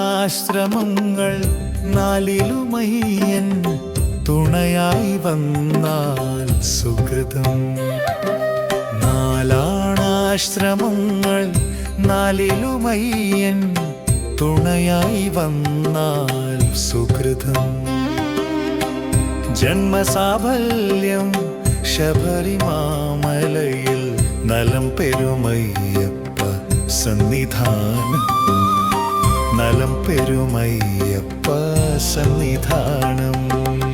നാലാണാശ്രമങ്ങൾ നാലിലുമയ്യൻ തുണയായി വന്നാൽ സുഹൃതം നാലാണാശ്രമങ്ങൾ നാലിലുമയ്യൻ തുണയായി വന്നാൽ സുഹൃതം ജന്മസാഫല്യം ശബരിമാമലയിൽ നലം പെരുമയ്യപ്പ സന്നിധാനം. നലം പെരുമയ്യപ്പ സന്നിധാനം.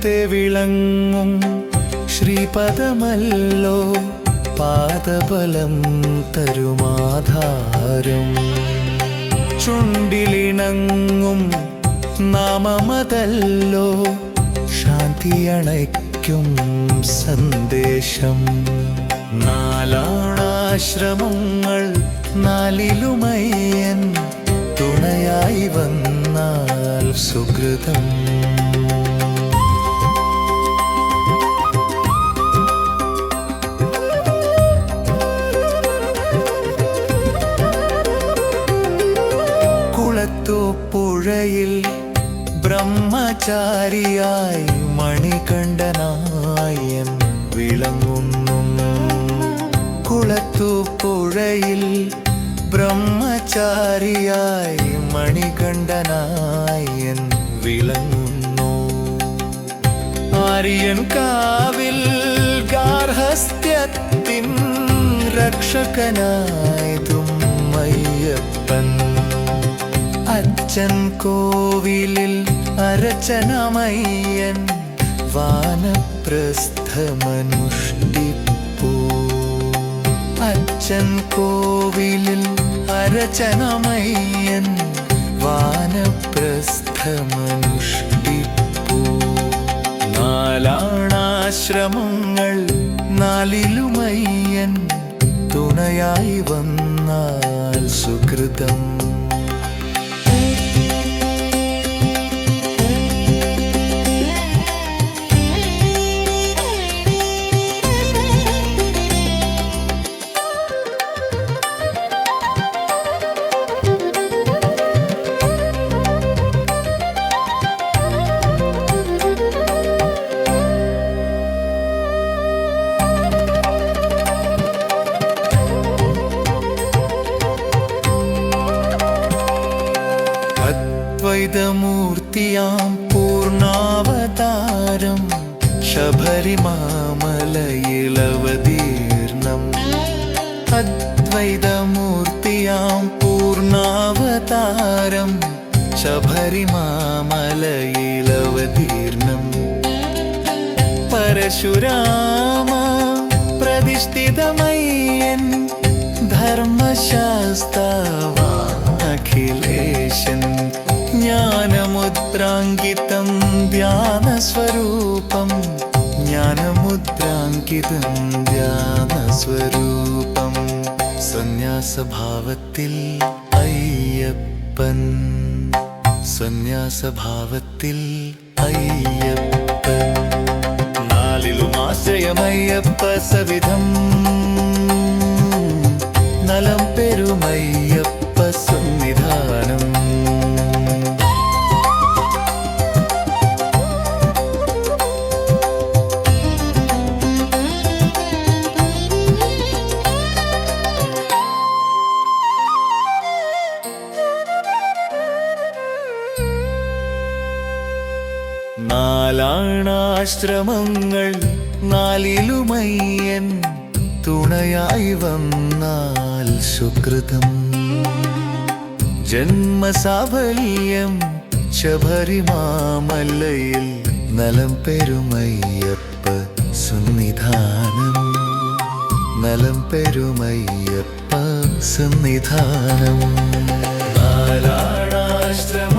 ചിത്തെ വിളങ്ങും. ശ്രീപദമല്ലോ പാദബലം തരുമാധാരം. ചുണ്ടിലിണങ്ങും നാമമതല്ലോ ശാന്തിയണയ്ക്കും സന്ദേശം. നാലാണാശ്രമങ്ങൾ നാലിലുമയ്യൻ തുണയായി വന്നാൽ സുഹൃതം. ബ്രഹ്മചാരിയായി മണികണ്ഠനായൻ വിളങ്ങുന്നു. കുളത്തൂപ്പുഴയിൽ ബ്രഹ്മചാരിയായി മണികണ്ഠനായൻ വിളങ്ങുന്നു. ആര്യൻ കാവിൽ ഗാർഹസ്ഥ്യത്തിൻ രക്ഷകനായതും അയ്യപ്പൻ അച്ഛൻ കോവിലിൽ അരച്ചനമയ്യൻ വാനപ്രസ്ഥമനുഷ്ടിപ്പൂ. അച്ഛൻ കോവിലിൽ അരച്ചനമയ്യൻ വാനപ്രസ്ഥമനുഷ്ടിപ്പൂ. നാലാണാശ്രമങ്ങൾ നാലിലുമയ്യൻ തുണയായി വന്നാൽ സുഹൃതം അദ്വൈതമൂർത്തിയാം പൂർണാവതാരം. ശബരിമാമലയിലവതീർണം. അദ്വൈതമൂർത്തിയാം പൂർണാവതാരം. ശബരിമാമലയിലവതീർണം. പരശുരാമ പ്രതിഷ്ഠിതമയ്യൻ ധർമ്മശാസ്താവാഖിലേശൻ ജ്ഞാനമുദ്രാങ്കിതം ധ്യാനസ്വരൂപം. ജ്ഞാനമുദ്രാങ്കിതം ധ്യാനസ്വരൂപം. സന്യാസഭാവത്തിൽ അയ്യപ്പൻ. സന്യാസഭാവത്തിൽ അയ്യപ്പൻ. നാലിലും ആശ്രയമയ്യപ്പ സവിധം. നാലാണാശ്രമങ്ങൾ നാലിലുമയ്യൻ തുണയായി വന്നാൽ സുകൃതം. ജന്മസാഫല്യം ശബരിമാമല്ലയിൽ നലം പെരുമയ്യപ്പ സന്നിധാനം. നലം പെരുമയ്യപ്പ സന്നിധാനം. നാലാണാശ്രമ